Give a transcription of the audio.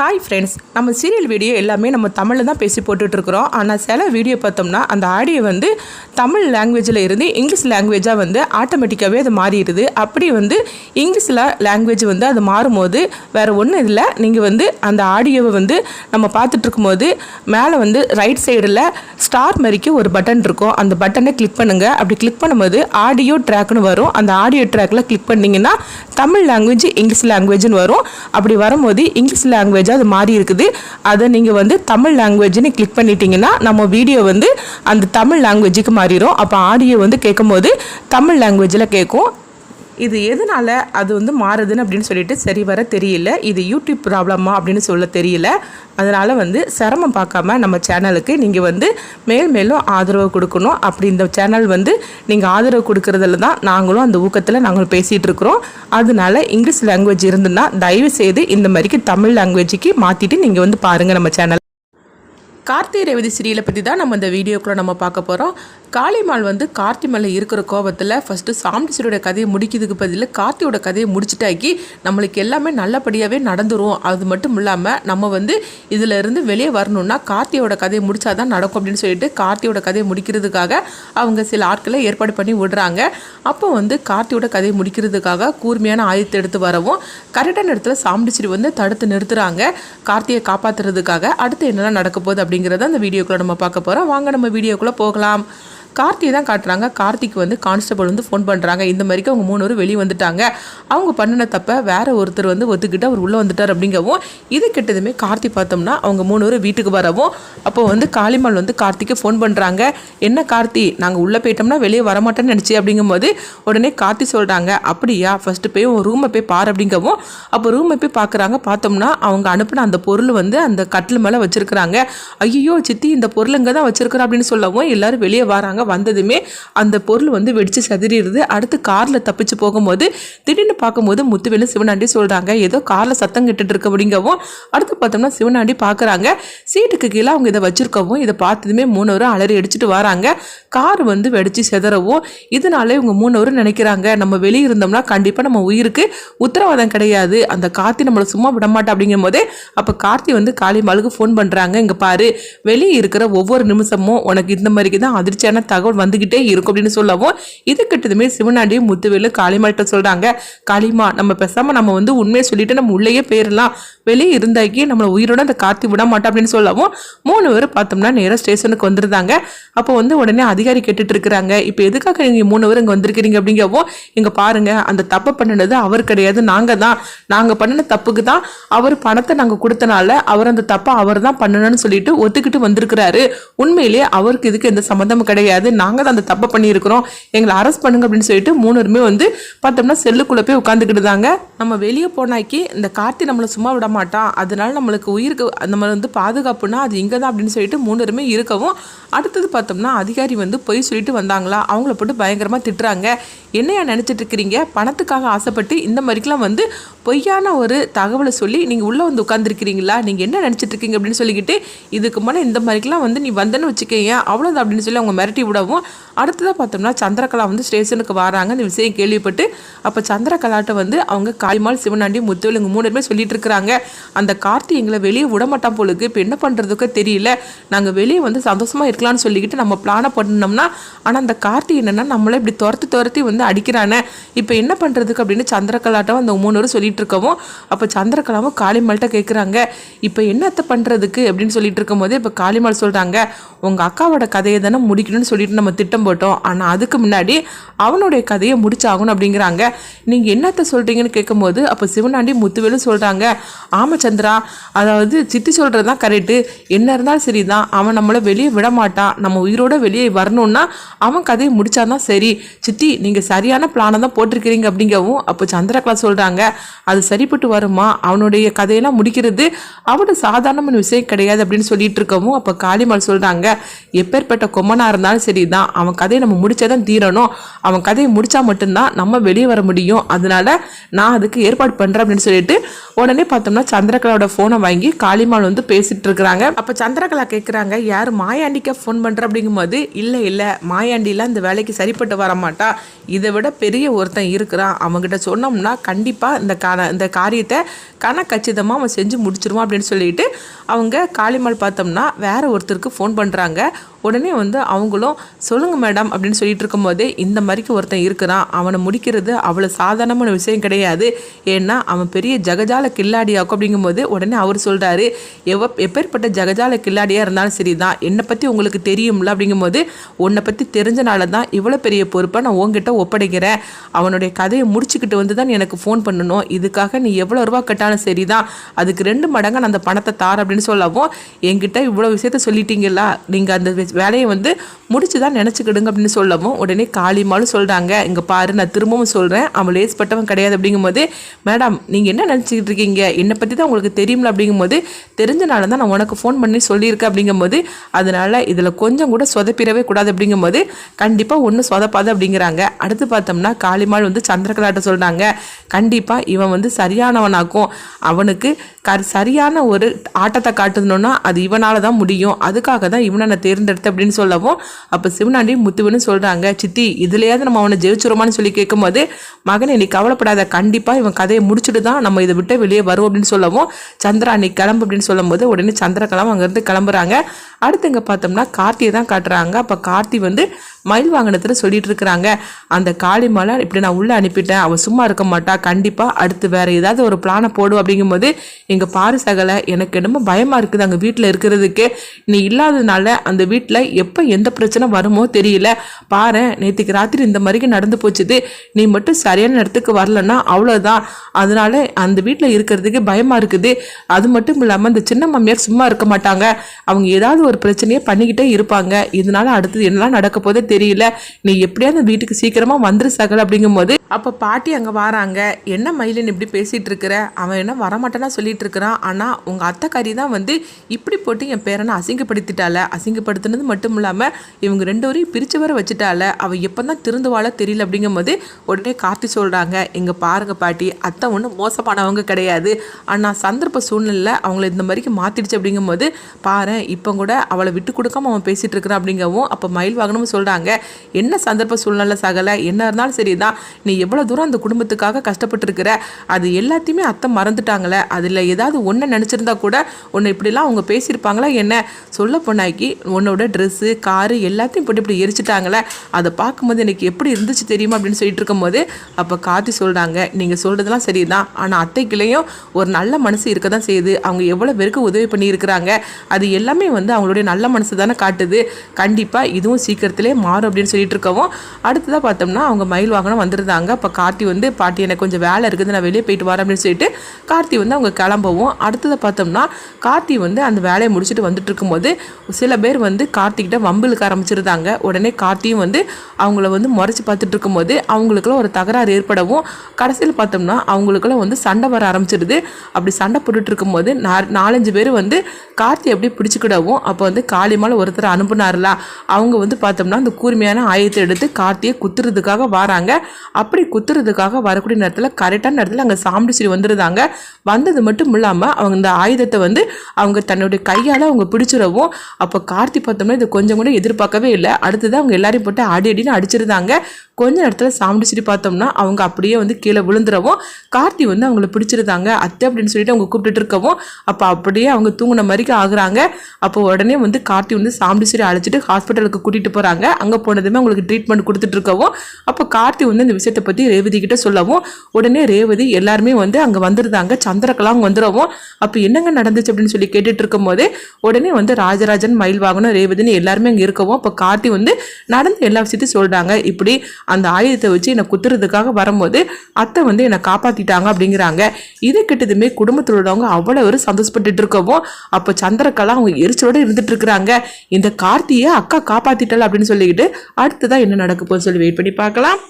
Hi friends நம்ம serial video எல்லாமே நம்ம தமிழில் தான் பேசி போட்டுட்ருக்குறோம். ஆனால் சில வீடியோ பார்த்தோம்னா அந்த ஆடியோ வந்து தமிழ் லாங்குவேஜில் இருந்து இங்கிலீஷ் லாங்குவேஜாக வந்து ஆட்டோமேட்டிக்காகவே அது மாறிடுது. அப்படி வந்து இங்கிலீஷில் லாங்குவேஜ் வந்து அது மாறும்போது வேறு ஒன்றும் இல்லை. நீங்கள் வந்து அந்த ஆடியோவை வந்து நம்ம பார்த்துட்ருக்கும்போது மேலே வந்து ரைட் சைடில் ஸ்டார் மாதிரிக்கு ஒரு பட்டன் இருக்கும். அந்த பட்டனை கிளிக் பண்ணுங்கள் அப்படி கிளிக் பண்ணும்போது ஆடியோ ட்ராக்னு வரும். அந்த ஆடியோ ட்ராக்கில் கிளிக் பண்ணிங்கன்னா தமிழ் லாங்குவேஜ் இங்கிலீஷ் லாங்குவேஜ்னு வரும். அப்படி வரும்போது இங்கிலீஷ் லாங்குவேஜ் லாங்குவேஜாக அது மாறி இருக்குது. அதை நீங்கள் வந்து தமிழ் லாங்குவேஜ்னு கிளிக் பண்ணிட்டீங்கன்னா நம்ம வீடியோ வந்து அந்த தமிழ் லாங்குவேஜுக்கு மாறிடும் அப்போ ஆடியோ வந்து கேட்கும்போது தமிழ் லாங்குவேஜில் கேட்கும். இது எதனால் அது வந்து மாறுதுன்னு அப்படின்னு சொல்லிட்டு சரி வர தெரியல. இது யூடியூப் ப்ராப்ளமா அப்படின்னு சொல்ல தெரியல. அதனால் வந்து சிரமம் பார்க்காம நம்ம சேனலுக்கு நீங்கள் வந்து மேல் மேலும் ஆதரவு கொடுக்கணும். அப்படி இந்த சேனல் வந்து நீங்கள் ஆதரவு கொடுக்கறதுல தான் நாங்களும் அந்த ஊக்கத்தில் நாங்கள் பேசிகிட்டு இருக்கிறோம். அதனால இங்கிலீஷ் லாங்குவேஜ் இருந்துன்னா தயவு செய்து இந்த மாதிரிக்கு தமிழ் லாங்குவேஜுக்கு மாற்றிட்டு நீங்கள் வந்து பாருங்கள் நம்ம சேனல். கார்த்திகை ரேவதி சீரியலை பற்றி தான் நம்ம இந்த வீடியோக்குள்ளே நம்ம பார்க்க போகிறோம் காளிமால் வந்து கார்த்தி மேலே இருக்கிற கோபத்தில் ஃபஸ்ட்டு சாம்பிசியோட கதையை முடிக்கிறதுக்கு பதில் கார்த்தியோட கதையை முடிச்சிட்டாக்கி நம்மளுக்கு எல்லாமே நல்லபடியாகவே நடந்துரும். அது மட்டும் இல்லாமல் நம்ம வந்து இதில் இருந்து வெளியே வரணும்னா கார்த்தியோட கதையை முடித்தா தான் நடக்கும் அப்படின்னு சொல்லிட்டு கார்த்தியோட கதையை முடிக்கிறதுக்காக அவங்க சில ஆட்களை ஏற்பாடு பண்ணி விடுறாங்க. அப்போ வந்து கார்த்தியோட கதையை முடிக்கிறதுக்காக கூர்மையான ஆயுதத்தை எடுத்து வரவும் கரெக்டான இடத்துல சாம்பிசிரி வந்து தடுத்து நிறுத்துகிறாங்க கார்த்தியை காப்பாற்றுறதுக்காக அடுத்து என்னெல்லாம் நடக்க போகுது அப்படிங்கிறத அந்த வீடியோக்குள்ளே நம்ம பார்க்க போகிறோம் வாங்க நம்ம வீடியோக்குள்ளே போகலாம். கார்த்தியை தான் காட்டுறாங்க. கார்த்திக் வந்து கான்ஸ்டபிள் வந்து ஃபோன் பண்ணுறாங்க இந்த மாதிரிக்கு அவங்க மூணு பேரும் வெளியே வந்துட்டாங்க. அவங்க பண்ணின தப்ப வேற ஒருத்தர் வந்து ஒத்துக்கிட்டு அவர் உள்ளே வந்துட்டார் அப்படிங்கவும் இது கெட்டதுமே கார்த்தி பார்த்தோம்னா அவங்க மூணு பேரும் வீட்டுக்கு வரவும் அப்போ வந்து காளிமால் வந்து கார்த்திக்கு ஃபோன் பண்ணுறாங்க என்ன கார்த்தி நாங்கள் உள்ளே போயிட்டோம்னா வெளியே வரமாட்டேன்னு நினச்சி அப்படிங்கும்போது உடனே கார்த்தி சொல்கிறாங்க அப்படியா ஃபஸ்ட்டு போய் உன் ரூமை போய் பாரு அப்படிங்கவும் அப்போ ரூமை போய் பார்க்குறாங்க பார்த்தோம்னா அவங்க அனுப்பின அந்த பொருள் வந்து அந்த கட்டில் மேலே வச்சுருக்குறாங்க. ஐயோ சித்தி இந்த பொருள் இங்கே தான் வச்சுருக்குறோம் அப்படின்னு சொல்லவும் எல்லாரும் வெளியே வராங்க. வந்ததுமே அந்த பொருள் வந்து வெடிச்சு சதுரிடுது அடுத்து காரில் தப்பிச்சு போகும்போது திடீர்னு பார்க்கும்போது முத்துவேலு சிவனாண்டி சொல்கிறாங்க ஏதோ காரில் சத்தம் கெட்டுட்டு இருக்க அப்படிங்கவும் அடுத்து பார்த்தோம்னா சிவனாண்டி பார்க்குறாங்க. சீட்டுக்கு கீழே அவங்க இதை வச்சிருக்கவும் இதை பார்த்ததுமே மூணவரும் அலறி அடிச்சுட்டு வராங்க. கார் வந்து வெடிச்சு செதறவும் இதனால இவங்க மூணவரும் நினைக்கிறாங்க நம்ம வெளியே இருந்தோம்னா கண்டிப்பாக நம்ம உயிருக்கு உத்தரவாதம் கிடையாது. அந்த கார்த்தி நம்மளை சும்மா விட மாட்டோம் அப்படிங்கும் போதே அப்போ கார்த்தி வந்து காளிமாலுக்கு ஃபோன் பண்ணுறாங்க இங்கே பாரு வெளியே இருக்கிற ஒவ்வொரு நிமிஷமும் உனக்கு இந்த மாதிரிக்கு தான் அதிர்ச்சியான தகவல் வந்துக்கிட்டே இருக்கும் அப்படின்னு சொல்லவும் இது கிட்டதுமே சிவனாண்டியும் முத்துவேலு காளிமாட்ட சொல்கிறாங்க காளிமா நம்ம பேசாமல் நம்ம வந்து உண்மையை சொல்லிட்டு நம்ம உள்ளேயே போயிடலாம் வெளியே இருந்தாக்கி நம்மளை உயிரோட அந்த காத்தி விட மாட்டோம் அப்படின்னு சொல்லவும் மூணு பேர் பார்த்தோம்னா நேராக ஸ்டேஷனுக்கு வந்திருந்தாங்க. அப்போ வந்து உடனே அதிகாரி கேட்டுட்டு இருக்கிறாங்க. இப்போ எதுக்காக நீங்கள் மூணு பேர் இங்கே வந்திருக்கிறீங்க அப்படிங்கவும் இங்கே பாருங்க அந்த தப்பை பண்ணினது அவர் கிடையாது நாங்கள் தான். நாங்கள் பண்ணின தப்புக்கு தான் அவர் பணத்தை நாங்கள் கொடுத்தனால அவர் அந்த தப்பை அவர் தான் பண்ணணும்னு சொல்லிட்டு ஒத்துக்கிட்டு வந்திருக்கிறாரு. உண்மையிலேயே அவருக்கு இதுக்கு எந்த சம்மந்தமும் கிடையாது. நாங்கள் தான் அந்த தப்பை பண்ணியிருக்கிறோம். எங்களை அரெஸ்ட் பண்ணுங்க அப்படின்னு சொல்லிட்டு மூணுருமே வந்து பார்த்தோம்னா செல்லுக்குள்ளே போய் உட்காந்துக்கிட்டுதாங்க நம்ம வெளியே போனாக்கி இந்த கார்த்தி நம்மளை சும்மா விட மாட்டான். அதனால நம்மளுக்கு உயிருக்கு நம்ம வந்து பாதுகாப்புனா அது இங்கே தான் அப்படின்னு சொல்லிட்டு மூணுருமே இருக்கவும் அடுத்தது பார்த்தோம்னா அதிகாரி வந்து பொய் சொல்லிட்டு வந்தாங்களா? அவங்கள போட்டு பயங்கரமாக திட்டுறாங்க. என்னையா நினச்சிட்டு இருக்கிறீங்க? பணத்துக்காக ஆசைப்பட்டு இந்த மாதிரிக்கெலாம் வந்து பொய்யான ஒரு தகவலை சொல்லி நீங்கள் உள்ளே வந்து உட்காந்துருக்கிறீங்களா நீங்கள் என்ன நினச்சிட்டு இருக்கீங்க அப்படின்னு சொல்லிக்கிட்டு இதுக்கு முன்னே இந்த மாதிரிக்கெலாம் வந்து நீ வந்தேன்னு வச்சுக்கேன் அவ்வளோதான் அப்படின்னு சொல்லி அவங்க மிரட்டி விடவும். அடுத்ததாக பார்த்தோம்னா சந்திரகலா வந்து ஸ்டேஷனுக்கு வராங்க. இந்த விஷயம் கேள்விப்பட்டு அப்போ சந்திரகலாட்ட வந்து அவங்க காய்மால் சிவனாண்டி முத்துவிலங்கு மூணு பேருமே சொல்லிட்டு இருக்கிறாங்க. அந்த கார்த்தி எங்களை வெளியே விடமாட்டான் போலுக்கு இப்போ என்ன பண்ணுறதுக்கு தெரியல. நாங்கள் வெளியே வந்து சந்தோஷமாக இருக்கலாம்னு சொல்லிக்கிட்டு நம்ம பிளானை பண்ணோம்னா ஆனால் அந்த கார்த்தி என்னென்னா நம்மளை இப்படி துரத்தி துரத்தி வந்து அடிக்கிறானே. இப்போ என்ன பண்ணுறதுக்கு அப்படின்னு சந்திரகலாட்டம் அந்த மூணு பேரும் சொல்லிட்டு இருக்கவும் அப்போ சந்திரகலாவும் காளிமால்கிட்ட கேட்குறாங்க இப்போ என்னத்தை பண்ணுறதுக்கு அப்படின்னு சொல்லிட்டு இருக்கும்போது இப்போ காளிமால் சொல்கிறாங்க உங்கள் அக்காவோட கதையை தானே முடிக்கணும்னு சொல்லி சொல்லிட்டு நம்ம திட்டம் போட்டோம். ஆனால் அதுக்கு முன்னாடி அவனுடைய கதையை முடிச்சாகணும் அப்படிங்கிறாங்க. நீங்கள் என்னத்தை சொல்கிறீங்கன்னு கேட்கும்போது அப்போ சிவனாண்டி முத்துவேலு சொல்கிறாங்க ஆமா சந்திரா அதாவது சித்தி சொல்கிறது தான் கரெக்டு என்ன இருந்தாலும் சரி தான். அவன் நம்மளை வெளியே விட மாட்டான். நம்ம உயிரோட வெளியே வரணும்னா அவன் கதையை முடிச்சாதான் சரி. சித்தி நீங்கள் சரியான பிளானை தான் போட்டிருக்கிறீங்க அப்படிங்கவும் அப்போ சந்திரகலா சொல்கிறாங்க அது சரிப்பட்டு வருமா? அவனுடைய கதையெல்லாம் முடிக்கிறது அவனு சாதாரணமான விஷயம் கிடையாது அப்படின்னு சொல்லிட்டு இருக்கவும் அப்போ காளிமால் சொல்கிறாங்க எப்பேற்பட்ட கொம்மனாக இருந்தாலும் சரி சரி தான். அவன் கதையை நம்ம முடிச்சாதான் தீரணும். அவன் கதையை முடிச்சா மட்டும்தான் நம்ம வெளியே வர முடியும். அதனால நான் அதுக்கு ஏற்பாடு பண்ணுறேன் அப்படின்னு சொல்லிட்டு உடனே பார்த்தோம்னா சந்திரகலாவோட ஃபோனை வாங்கி காளிமால் வந்து பேசிட்டு இருக்கிறாங்க. அப்போ சந்திரகலா கேட்குறாங்க யார் மாயாண்டிக்கா ஃபோன் பண்ணுற அப்படிங்கும்போது இல்லை இல்லை. மாயாண்டிலாம் இந்த வேலைக்கு சரிப்பட்டு வர மாட்டா. இதை விட பெரிய ஒருத்தன் இருக்கிறான். அவங்ககிட்ட சொன்னோம்னா கண்டிப்பாக இந்த கா இந்த காரியத்தை கணக்கச்சிதமாக அவன் செஞ்சு முடிச்சிருவான் அப்படின்னு சொல்லிட்டு அவங்க காளிமால் பார்த்தோம்னா வேற ஒருத்தருக்கு ஃபோன் பண்ணுறாங்க உடனே வந்து அவங்களும் சொல்லுங்க மேடம் அப்படின்னு சொல்லிட்டு இருக்கும்போதே இந்த மாதிரிக்கு ஒருத்தன் இருக்கிறான். அவனை முடிக்கிறது அவ்வளோ சாதாரணமான விஷயம் கிடையாது. ஏன்னா அவன் பெரிய ஜகஜால கில்லாடியாக்கும். அப்படிங்கும்போது உடனே அவர் சொல்கிறாரு எவ் எப்பேற்பட்ட ஜகஜால கில்லாடியாக இருந்தாலும் சரி தான் என்னை பற்றி உங்களுக்கு தெரியும்ல? அப்படிங்கும்போது உன்னை பற்றி தெரிஞ்சனால தான் இவ்வளோ பெரிய பொறுப்பை நான் உங்ககிட்ட ஒப்படைக்கிறேன். அவனுடைய கதையை முடிச்சுக்கிட்டு வந்து தான் எனக்கு ஃபோன் பண்ணணும். இதுக்காக நீ எவ்வளோ ரூபா கட்டாலும் சரி தான் அதுக்கு ரெண்டு மடங்கு நான் அந்த பணத்தை தார் அப்படின்னு சொல்லவும் என்கிட்ட இவ்வளோ விஷயத்த சொல்லிட்டீங்களா நீங்கள் அந்த வேலையை வந்து முடிச்சு தான் நினச்சிக்கிடுங்க அப்படின்னு சொல்லவும் உடனே காளிமாலும் சொல்கிறாங்க இங்கே பாரு நான் திரும்பவும் சொல்கிறேன் அவன் லேஸ்பட்டவன் கிடையாது அப்படிங்கும்போது மேடம் நீங்கள் என்ன நினச்சிக்கிட்டு இருக்கீங்க? என்னை பற்றி தான் உங்களுக்கு தெரியும்ல அப்படிங்கும்போது தெரிஞ்சனால தான் நான் உனக்கு ஃபோன் பண்ணி சொல்லியிருக்கேன் அப்படிங்கும்போது அதனால் இதில் கொஞ்சம் கூட சொதப்பிடவே கூடாது அப்படிங்கும்போது கண்டிப்பாக ஒன்றும் சொதப்பாது அப்படிங்கிறாங்க. அடுத்து பார்த்தோம்னா காளிமாள் வந்து சந்திரகலாட்ட சொல்கிறாங்க கண்டிப்பாக இவன் வந்து சரியானவனாக்கும் அவனுக்கு க சரியான ஒரு ஆட்டத்தை காட்டணும்னா அது இவனால தான் முடியும். அதுக்காக தான் இவனை நான் தேர்ந்தெடுத்தேன் அப்படின்னு சொல்லவும் அப்போ சிவனாண்டி முத்துவன்னு சொல்கிறாங்க சித்தி இதுலையாவது நம்ம அவனை ஜெயிச்சிருமான்னு சொல்லி கேட்கும்போது மகனை நீ கவலைப்படாத கண்டிப்பாக இவன் கதையை முடிச்சுட்டு தான் நம்ம இதை விட்டு வெளியே வரும் அப்படின்னு சொல்லவும் சந்திரா நீ கிளம்பு அப்படின்னு சொல்லும்போது உடனே சந்திரகலாம் அங்கேருந்து கிளம்புறாங்க. அடுத்து இங்கே பார்த்தோம்னா கார்த்தியை தான் காட்டுறாங்க. அப்போ கார்த்தி வந்து மயில் வாகனத்தில் சொல்லிட்டு இருக்கிறாங்க அந்த காளிமலை இப்படி நான் உள்ளே அனுப்பிட்டேன். அவள் சும்மா இருக்க மாட்டா. கண்டிப்பாக அடுத்து வேற ஏதாவது ஒரு பிளானை போடும் அப்படிங்கும்போது எங்கள் பாரு சகலை எனக்கு என்னமோ பயமாக இருக்குது அங்கே வீட்டில் இருக்கிறதுக்கு. நீ இல்லாததுனால அந்த வீட்டில் எப்போ எந்த பிரச்சனை வருமோ தெரியல. பாரு நேற்றுக்கு ராத்திரி இந்த மாதிரிக்கு நடந்து போச்சுது. நீ மட்டும் சரியான இடத்துக்கு வரலன்னா அவ்வளோதான் அதனால அந்த வீட்டில் இருக்கிறதுக்கு பயமாக இருக்குது. அது மட்டும் இல்லாமல் இந்த சின்ன மாமியார் சும்மா இருக்க மாட்டாங்க. அவங்க ஏதாவது ஒரு பிரச்சனையை பண்ணிக்கிட்டே இருப்பாங்க. இதனால அடுத்தது என்னெல்லாம் நடக்க போதே தெரியல. நீ எப்படியாவது வீட்டுக்கு சீக்கிரமாக வந்துரு சகல் அப்படிங்கும்போது அப்போ பாட்டி அங்கே வராங்க. என்ன மயிலன் இப்படி பேசிகிட்டு இருக்கிற? அவன் என்ன வரமாட்டேன்னா சொல்லிட்டு இருக்கிறான். ஆனால் உங்கள் அத்தை அத்தைக்காரி தான் வந்து இப்படி போட்டு என் பேரனை அசிங்கப்படுத்திட்டால அசிங்கப்படுத்தினது மட்டும் இல்லாமல் இவங்க ரெண்டு வரையும் பிரித்து வர வச்சுட்டால அவள் எப்போ தான் திருந்துவாள தெரியல அப்படிங்கும்போது உடனே கார்த்தி சொல்கிறாங்க எங்கள் பாருங்க பாட்டி அத்தை ஒன்றும் மோசமானவங்க கிடையாது. ஆனால் சந்தர்ப்ப சூழ்நிலை அவங்கள இந்த மாதிரிக்கு மாற்றிடுச்சு அப்படிங்கும்போது பாரு இப்போ கூட அவளை விட்டு கொடுக்காம அவன் பேசிகிட்டு இருக்கிறான் அப்படிங்கவும் அப்போ மயில் வாகனமும் சொல்கிறாங்க என்ன சந்தர்ப்ப சூழ்நிலை சகல? என்ன இருந்தாலும் சரி தான் நீ எவ்வளோ தூரம் அந்த குடும்பத்துக்காக கஷ்டப்பட்டிருக்கிற? அது எல்லாத்தையுமே அத்தை மறந்துட்டாங்களே. அதில் ஏதாவது ஒன்றை நினச்சிருந்தா கூட உன்னை இப்படிலாம் அவங்க பேசியிருப்பாங்களா என்ன? சொல்ல பொண்ணாக்கி உன்னோட ட்ரெஸ்ஸு காரு எல்லாத்தையும் இப்படி இப்படி எரிச்சிட்டாங்களே அதை பார்க்கும்போது எனக்கு எப்படி இருந்துச்சு தெரியுமா அப்படின்னு சொல்லிட்டு இருக்கும்போது அப்போ கார்த்தி சொல்கிறாங்க நீங்கள் சொல்கிறதெல்லாம் சரிதான். ஆனால் அத்தைக்குள்ளேயும் ஒரு நல்ல மனசு இருக்க தான் செய்யுது. அவங்க எவ்வளோ பேருக்கு உதவி பண்ணியிருக்கிறாங்க. அது எல்லாமே வந்து அவங்களுடைய நல்ல மனசு தானே காட்டுது. கண்டிப்பாக இதுவும் சீக்கிரத்திலே மாறும் அப்படின்னு சொல்லிட்டு இருக்கவும் அடுத்ததாக பார்த்தோம்னா அவங்க மயில் வாகனம் வந்திருந்தாங்க. அப்போ கார்த்தி வந்து பாட்டி எனக்கு கொஞ்சம் வேலை இருக்குது. நான் வெளியே போயிட்டு வரேன். அப்படின்னு சொல்லிட்டு கார்த்தி வந்து அவங்க கிளம்பவும். அடுத்ததை பார்த்தோம்னா கார்த்தி வந்து அந்த வேலையை முடிச்சுட்டு வந்துட்டு இருக்கும்போது சில பேர் வந்து கார்த்திகிட்ட வம்பிழுக்க ஆரம்பிச்சிருந்தாங்க. உடனே கார்த்தியும் வந்து அவங்கள வந்து முறைச்சி பார்த்துட்டு இருக்கும்போது அவங்களுக்குலாம் ஒரு தகராறு ஏற்படவும் கடைசியில் பார்த்தோம்னா அவங்களுக்குலாம் வந்து சண்டை வர ஆரம்பிச்சிருது அப்படி சண்டை போட்டுட்டு இருக்கும்போது நாலஞ்சு பேர் வந்து கார்த்தி அப்படியே பிடிச்சிக்கிடவும் அப்போ வந்து காளிமால் ஒருத்தர் அனுப்புனார்ல அவங்க வந்து பார்த்தோம்னா அந்த கூர்மையான ஆயத்தை எடுத்து கார்த்தியை குத்துறதுக்காக வராங்க. அப்படி குத்துறதுக்காக வரக்கூடிய நேரத்தில் கரெக்டான நேரத்தில் அங்கே சாமுண்டிஸ்ரீ வந்துருந்தாங்க. வந்தது மட்டும் இல்லாமல் அவங்க இந்த ஆயுதத்தை வந்து அவங்க தன்னுடைய கையால் அவங்க பிடிச்சிடவும் அப்போ கார்த்தி பார்த்தோம்னா இது கொஞ்சம் கூட எதிர்பார்க்கவே இல்லை. அடுத்தது அவங்க எல்லாரையும் போட்டு அடி அடின்னு அடிச்சிருந்தாங்க. கொஞ்ச நேரத்தில் சாமுண்டிஸ்ரீ பார்த்தோம்னா அவங்க அப்படியே வந்து கீழே விழுந்துடவும் கார்த்தி வந்து அவங்கள பிடிச்சிருந்தாங்க. அத்தை அப்படின்னு சொல்லிட்டு அவங்க கூப்பிட்டுட்டு இருக்கவும் அப்போ அப்படியே அவங்க தூங்கின மாதிரிக்கு ஆகுறாங்க. அப்போ உடனே வந்து கார்த்தி வந்து சாமுண்டிஸ்ரீ அழைச்சிட்டு ஹாஸ்பிட்டலுக்கு கூட்டிகிட்டு போகிறாங்க அங்கே போனதுமே அவங்களுக்கு ட்ரீட்மெண்ட் கொடுத்துட்டு இருக்கவும் அப்போ கார்த்தி வந்து இந்த விஷயத்தை பற்றி ரேவதி கிட்ட சொல்லவும் உடனே ரேவதி எல்லாருமே வந்து அங்கே வந்திருந்தாங்க. சந்திரகலாம் வந்துடவும் அப்போ என்னங்க நடந்துச்சு அப்படின்னு சொல்லி கேட்டுட்டு இருக்கும்போது உடனே வந்து ராஜராஜன் மயில் வாகனம் ரேவதின்னு எல்லாருமே அங்கே இருக்கவும் அப்போ கார்த்தி வந்து நடந்த எல்லா விஷயத்தையும் சொல்கிறாங்க இப்படி அந்த ஆயுதத்தை வச்சு என்னை குத்துறதுக்காக வரும்போது அத்தை வந்து என்னை காப்பாற்றிட்டாங்க அப்படிங்கிறாங்க. இது கிட்டதுமே குடும்பத்தில் உள்ளவங்க அவ்வளோ ஒரு சந்தோஷப்பட்டுட்டு இருக்கவும் அப்போ சந்திரக்கலா அவங்க எரிச்சலோடு இருந்துட்டு இருக்கிறாங்க. இந்த கார்த்தியை அக்கா காப்பாத்திட்டல அப்படின்னு சொல்லிக்கிட்டு அடுத்ததான் என்ன நடக்க போகுதுன்னு சொல்லி வெயிட் பண்ணி பார்க்கலாம்.